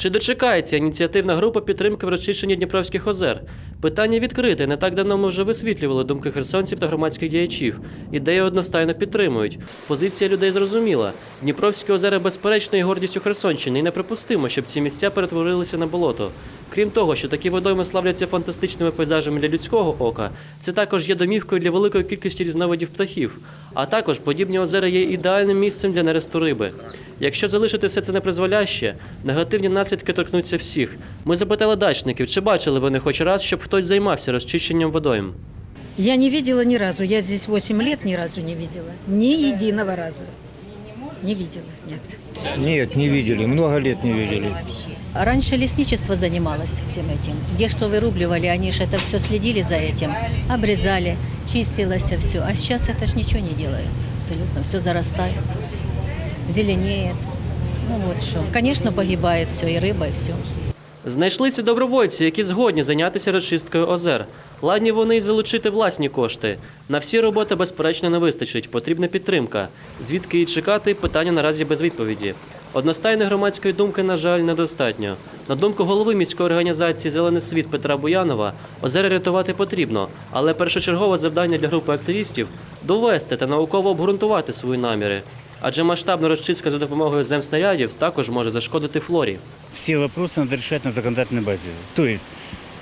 Чи дочекається ініціативна група підтримки в розчищенні Дніпровських озер? Питання відкрите. Не так давно ми вже висвітлювали думки херсонців та громадських діячів. Ідею одностайно підтримують. Позиція людей зрозуміла. Дніпровські озера безперечно є гордістю Херсонщини, і неприпустимо, щоб ці місця перетворилися на болото. Крім того, що такі водойми славляться фантастичними пейзажами для людського ока, це також є домівкою для великої кількості різновидів птахів. А також подібні озера є ідеальним місцем для нересту риби. Якщо залишити все це непризволяще, негативні наслідки торкнуться всіх. Ми запитали дачників, чи бачили вони хоч раз, щоб хтось займався розчищенням водойм. Я не видела ни разу. Я здесь 8 лет ни разу не видела. Ни единого разу. Не видела, нет. Нет, не видели. Много лет не видели. Раньше лесничество занималось всем этим. Где что вырубливали, они же это все следили за этим, обрезали, чистилось все. А сейчас это ж ничего не делается абсолютно. Все зарастает, зеленеет. Ну вот что. Конечно, погибает все, и рыба, и все. Знайшлися добровольці, які згодні зайнятися розчисткою озер. Ладні вони й залучити власні кошти. На всі роботи, безперечно, не вистачить. Потрібна підтримка. Звідки її чекати, питання наразі без відповіді. Одностайної громадської думки, на жаль, недостатньо. На думку голови міської організації Зелений світ Петра Буянова, озера рятувати потрібно, але першочергове завдання для групи активістів довести та науково обґрунтувати свої наміри Адже масштабна розчистка за допомогою земснарядів також може зашкодити флорі. все вопросы надо решать на законодательной базе. То есть,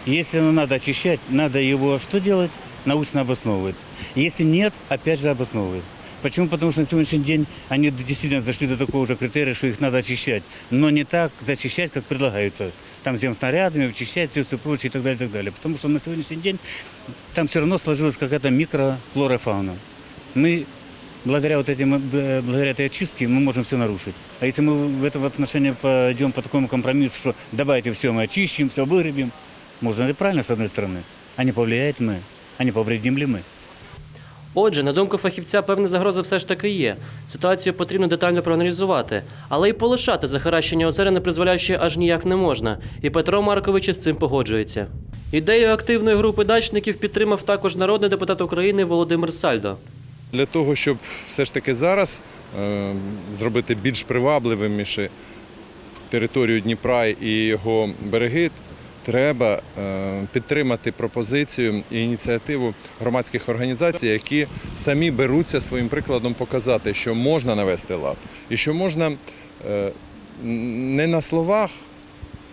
если оно надо очищать, надо его что делать? Научно обосновывать. Если нет, опять же обосновывать. Почему? Потому что на сегодняшний день они действительно зашли до такого же критерия, что их надо очищать. Но не так зачищать, как предлагается. Там земснарядами, очищать все, все прочее и так далее, и так далее. Потому что на сегодняшний день там все равно сложилась какая-то микрофлора и фауна. Мы благодаря вот этим, э, благодаря этой очистке мы можем все нарушить. А если мы в этом отношении пойдем по такому компромиссу, что давайте все мы очищем, все вырубим, можно это правильно с одной стороны, а не повлияет мы, а не повредим ли мы. Отже, на думку фахівця, певна загроза все ж таки є. Ситуацію потрібно детально проаналізувати, але й полишати захаращення озера непризволяще аж ніяк не можна. І Петро Маркович із цим погоджується. Ідею активної групи дачників підтримав також народний депутат України Володимир Сальдо. Для того, щоб все ж таки зараз е, зробити більш привабливиміше територію Дніпра і його береги, треба е, підтримати пропозицію і ініціативу громадських організацій, які самі беруться своїм прикладом показати, що можна навести лад, і що можна е, не на словах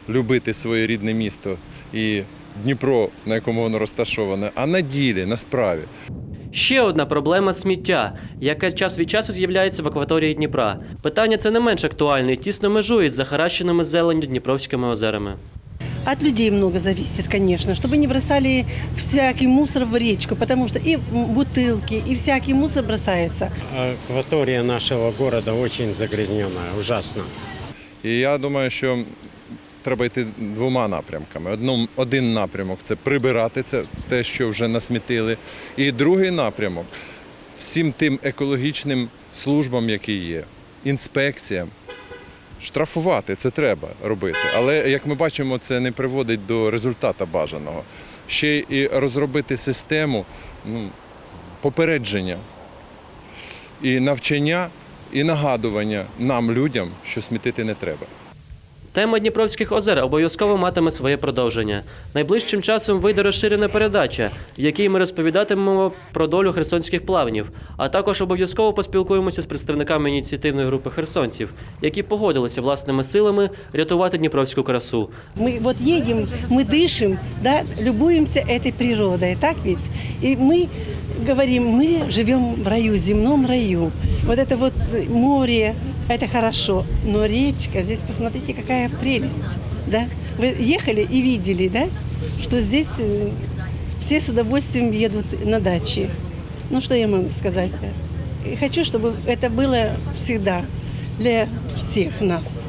любити своє рідне місто і Дніпро, на якому воно розташоване, а на ділі, на справі. Ще одна проблема сміття, яке час від часу з'являється в акваторії Дніпра. Питання це не менш актуальне і тісно межує з захаращеними зеленню Дніпровськими озерами. От людей много зависит, конечно, чтобы не бросали всякий мусор в речку, потому что и бутылки, и всякий мусор бросается. Акватория нашего города очень загрязненная, ужасно. І я думаю, що треба йти двома напрямками. Одном, один напрямок це прибирати це те, що вже насмітили. І другий напрямок всім тим екологічним службам, які є, інспекціям. Штрафувати це треба робити. Але як ми бачимо, це не приводить до результату бажаного. Ще і розробити систему ну, попередження і навчання, і нагадування нам, людям, що смітити не треба. Тема Дніпровських озер обов'язково матиме своє продовження. Найближчим часом вийде розширена передача, в якій ми розповідатимемо про долю херсонських плавнів, а також обов'язково поспілкуємося з представниками ініціативної групи херсонців, які погодилися власними силами рятувати дніпровську красу. Мы вот едем, мы дышим, да, любуемся этой природой, так ведь? И мы говорим, мы живем в раю, земном раю. Вот это вот море, это хорошо, но речка, здесь посмотрите, какая прелесть, да? Вы ехали и видели, да, что здесь э, все с удовольствием едут на дачи. Ну, что я могу сказать? И хочу, чтобы это было всегда для всех нас.